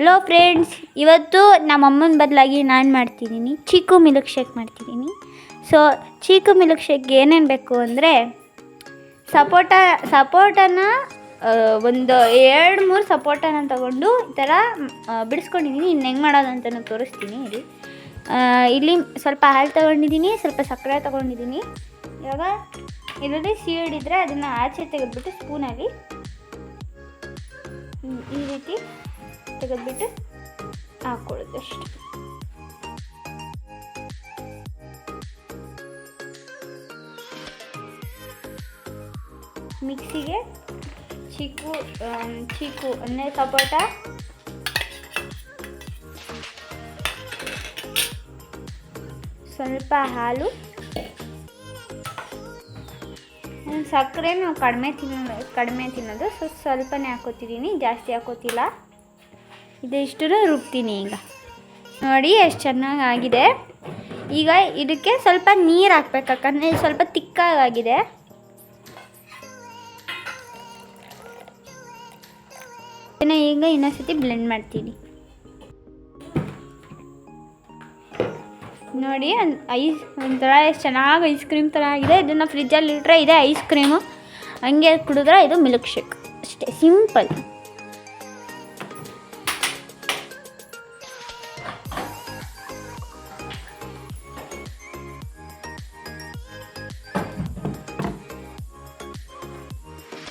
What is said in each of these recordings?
Hello friends ಇವತ್ತು ನಮ್ಮ ಅಮ್ಮನ ಬದಲಾಗಿ ನಾನು ಮಾಡ್ತಿದ್ದೀನಿ. ಚೀಕು ಮಿಲ್ಕ್ ಶೇಕ್ ಮಾಡ್ತಿದ್ದೀನಿ. ಸೊ ಚೀಕು ಮಿಲ್ಕ್ ಶೇಕ್ಗೆ ಏನೇನು ಬೇಕು ಅಂದರೆ, ಸಪೋಟ, ಸಪೋಟನ ಒಂದು ಎರಡು ಮೂರು ಸಪೋಟನ ತಗೊಂಡು ಈ ಥರ ಬಿಡಿಸ್ಕೊಂಡಿದ್ದೀನಿ. ಇನ್ನು ಹೆಂಗೆ ಮಾಡೋದು ಅಂತಲೂ ತೋರಿಸ್ತೀನಿ ಇಲ್ಲಿ ಇಲ್ಲಿ ಸ್ವಲ್ಪ ಹಾಲು ತೊಗೊಂಡಿದ್ದೀನಿ, ಸ್ವಲ್ಪ ಸಕ್ಕರೆ ತೊಗೊಂಡಿದ್ದೀನಿ. ಇವಾಗ ಇದರಲ್ಲಿ ಇದ್ದರೆ ಅದನ್ನು ಆಚೆ ತೆಗೆದ್ಬಿಟ್ಟು ಸ್ಪೂನಲ್ಲಿ ಈ ರೀತಿ ತೆಗೆದ್ಬಿಟ್ಟು ಹಾಕೊಳ್ಳೋದು ಅಷ್ಟೆ. ಮಿಕ್ಸಿಗೆ ಚಿಕ್ಕು ಚಿಕ್ಕು ಅನ್ನೆ ಸಪೋಟ, ಸ್ವಲ್ಪ ಹಾಲು ಸಕ್ಕರೆ ಕಡಿಮೆ ತಿನ್ನೋ, ಕಡಿಮೆ ತಿನ್ನೋದು. ಸೊ, ಸ್ವಲ್ಪನೇ ಹಾಕೋತಿದ್ದೀನಿ, ಜಾಸ್ತಿ ಹಾಕೋತಿಲ್ಲ. ಇದಿಷ್ಟು ರುಬ್ತೀನಿ ಈಗ? ನೋಡಿ, ಎಷ್ಟು ಚೆನ್ನಾಗಿ ಆಗಿದೆ ಈಗ ಇದಕ್ಕೆ ಸ್ವಲ್ಪ ನೀರು ಹಾಕ್ಬೇಕು ಯಾಕಂದರೆ ಸ್ವಲ್ಪ ತಿಕ್ಕಾಗಿದೆ ಇದನ್ನು ಈಗ ಇನ್ನೊಂದ್ಸತಿ ಬ್ಲೆಂಡ್ ಮಾಡ್ತೀನಿ. ನೋಡಿ ಐಸ್ ಒಂಥರ ಎಷ್ಟು ಚೆನ್ನಾಗಿ ಐಸ್ ಕ್ರೀಮ್ ಥರ ಆಗಿದೆ. ಇದನ್ನು ಫ್ರಿಜ್ಜಲ್ಲಿ ಇಟ್ಟರೆ ಇದೆ ಐಸ್ ಕ್ರೀಮು. ಹಂಗೆ ಕುಡಿದ್ರೆ ಇದು ಮಿಲ್ಕ್ ಶೇಕ್ ಅಷ್ಟೇ ಸಿಂಪಲ್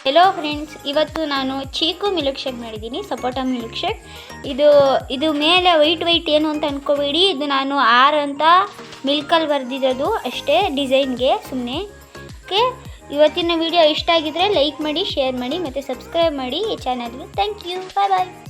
ಹೆಲೋ ಫ್ರೆಂಡ್ಸ್ ಇವತ್ತು ನಾನು ಚೀಕು ಮಿಲ್ಕ್ ಶೇಕ್ ಮಾಡಿದ್ದೀನಿ ಸಪೋಟ ಮಿಲ್ಕ್ ಶೇಕ್ ಇದು ಇದು ಮೇಲೆ ವೈಟ್ ವೈಟ್ ಏನು ಅಂತ ಅಂದ್ಕೋಬೇಡಿ ಇದು ನಾನು ಆರ್ ಅಂತ ಮಿಲ್ಕಲ್ಲಿ ಬರೆದಿರೋದು ಅಷ್ಟೇ, ಡಿಸೈನ್ಗೆ ಸುಮ್ಮನೆ ಓಕೆ ಇವತ್ತಿನ ವಿಡಿಯೋ ಇಷ್ಟ ಆಗಿದ್ರೆ ಲೈಕ್ ಮಾಡಿ ಶೇರ್ ಮಾಡಿ, ಮತ್ತು ಸಬ್ಸ್ಕ್ರೈಬ್ ಮಾಡಿ ಈ ಚಾನಲ್ಗೆ ಥ್ಯಾಂಕ್ ಯು ಬಾಯ್ ಬಾಯ್